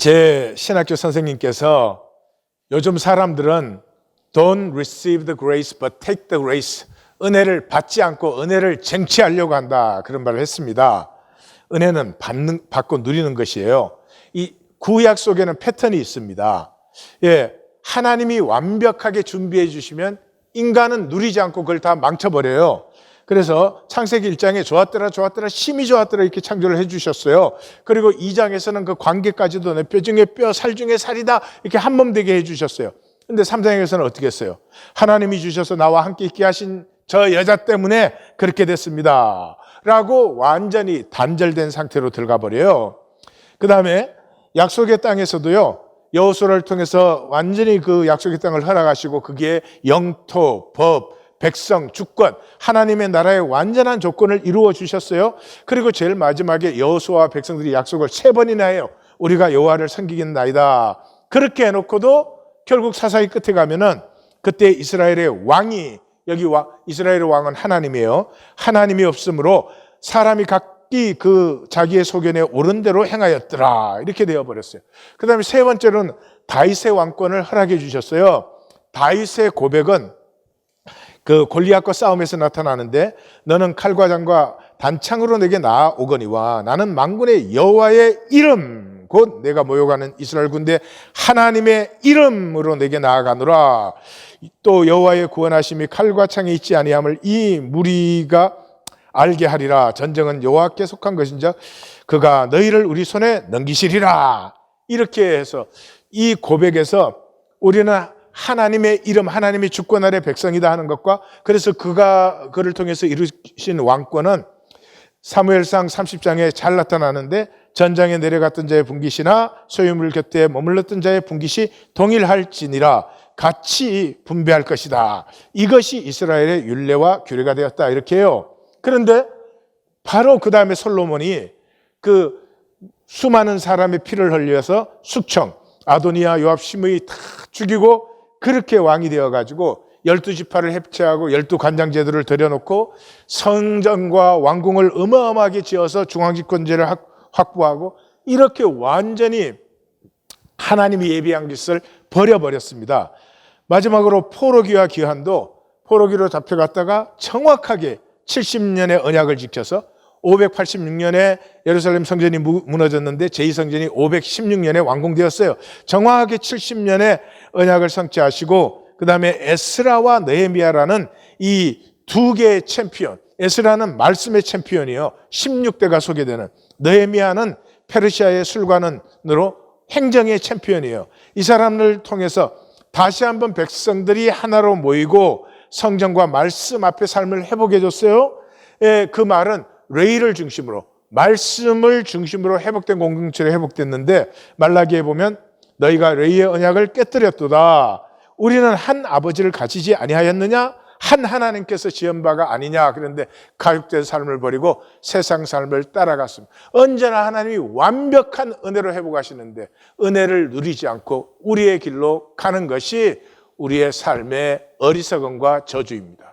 제 신학교 선생님께서 요즘 사람들은 don't receive the grace but take the grace. 은혜를 받지 않고 은혜를 쟁취하려고 한다. 그런 말을 했습니다. 은혜는 받는, 받고 누리는 것이에요. 이 구약 속에는 패턴이 있습니다. 예. 하나님이 완벽하게 준비해 주시면 인간은 누리지 않고 그걸 다 망쳐버려요. 그래서 창세기 1장에 좋았더라 좋았더라 심히 좋았더라 이렇게 창조를 해 주셨어요. 그리고 2장에서는 그 관계까지도 내 뼈 중에 뼈, 살 중에 살이다 이렇게 한 몸 되게 해 주셨어요. 근데 3장에서는 어떻게 했어요? 하나님이 주셔서 나와 함께 있게 하신 저 여자 때문에 그렇게 됐습니다. 라고 완전히 단절된 상태로 들어가 버려요. 그 다음에 약속의 땅에서도요, 여호수아를 통해서 완전히 그 약속의 땅을 허락하시고 그게 영토, 법, 백성, 주권, 하나님의 나라의 완전한 조건을 이루어 주셨어요. 그리고 제일 마지막에 여호수아와 백성들이 약속을 세 번이나 해요. 우리가 여호와를 섬기겠나이다. 그렇게 해놓고도 결국 사사기 끝에 가면은 그때 이스라엘의 왕이 여기 와 이스라엘의 왕은 하나님이에요. 하나님이 없으므로 사람이 각기 그 자기의 소견에 옳은 대로 행하였더라. 이렇게 되어 버렸어요. 그다음에 세 번째로는 다윗의 왕권을 허락해 주셨어요. 다윗의 고백은 그 골리앗과 싸움에서 나타나는데 너는 칼과 장과 단창으로 내게 나아오거니와 나는 만군의 여호와의 이름 곧 내가 모여가는 이스라엘 군대 하나님의 이름으로 내게 나아가노라. 또 여호와의 구원하심이 칼과 창에 있지 아니함을 이 무리가 알게 하리라. 전쟁은 여호와께 속한 것인즉 그가 너희를 우리 손에 넘기시리라. 이렇게 해서 이 고백에서 우리는 하나님의 이름, 하나님의 주권 아래 백성이다 하는 것과 그래서 그가 그를 통해서 이루신 왕권은 사무엘상 30장에 잘 나타나는데 전장에 내려갔던 자의 분깃이나 소유물 곁에 머물렀던 자의 분깃이 동일할지니라 같이 분배할 것이다. 이것이 이스라엘의 율례와 규례가 되었다. 이렇게 해요. 그런데 바로 그 다음에 솔로몬이 그 수많은 사람의 피를 흘려서 숙청, 아도니아, 요압, 시므이 다 죽이고 그렇게 왕이 되어가지고 열두 지파를 해체하고 열두 관장 제도를 들여놓고 성전과 왕궁을 어마어마하게 지어서 중앙집권제를 확보하고 이렇게 완전히 하나님이 예비한 것을 버려버렸습니다. 마지막으로 포로기와 기한도 포로기로 잡혀갔다가 정확하게 70년의 언약을 지켜서 586년에 예루살렘 성전이 무너졌는데 제2성전이 516년에 완공되었어요. 정확하게 70년에 언약을 성취하시고 그 다음에 에스라와 느헤미야라는 이 두 개의 챔피언 에스라는 말씀의 챔피언이요. 16대가 소개되는 느헤미야는 페르시아의 술관원으로 행정의 챔피언이에요. 이 사람을 통해서 다시 한번 백성들이 하나로 모이고 성전과 말씀 앞에 삶을 회복해 줬어요. 예, 그 말은 레이를 중심으로 말씀을 중심으로 회복된 공동체로 회복됐는데 말라기에 보면 너희가 레이의 언약을 깨뜨렸도다. 우리는 한 아버지를 가지지 아니하였느냐? 한 하나님께서 지은 바가 아니냐? 그런데 가육된 삶을 버리고 세상 삶을 따라갔습니다. 언제나 하나님이 완벽한 은혜로 회복하시는데 은혜를 누리지 않고 우리의 길로 가는 것이 우리의 삶의 어리석음과 저주입니다.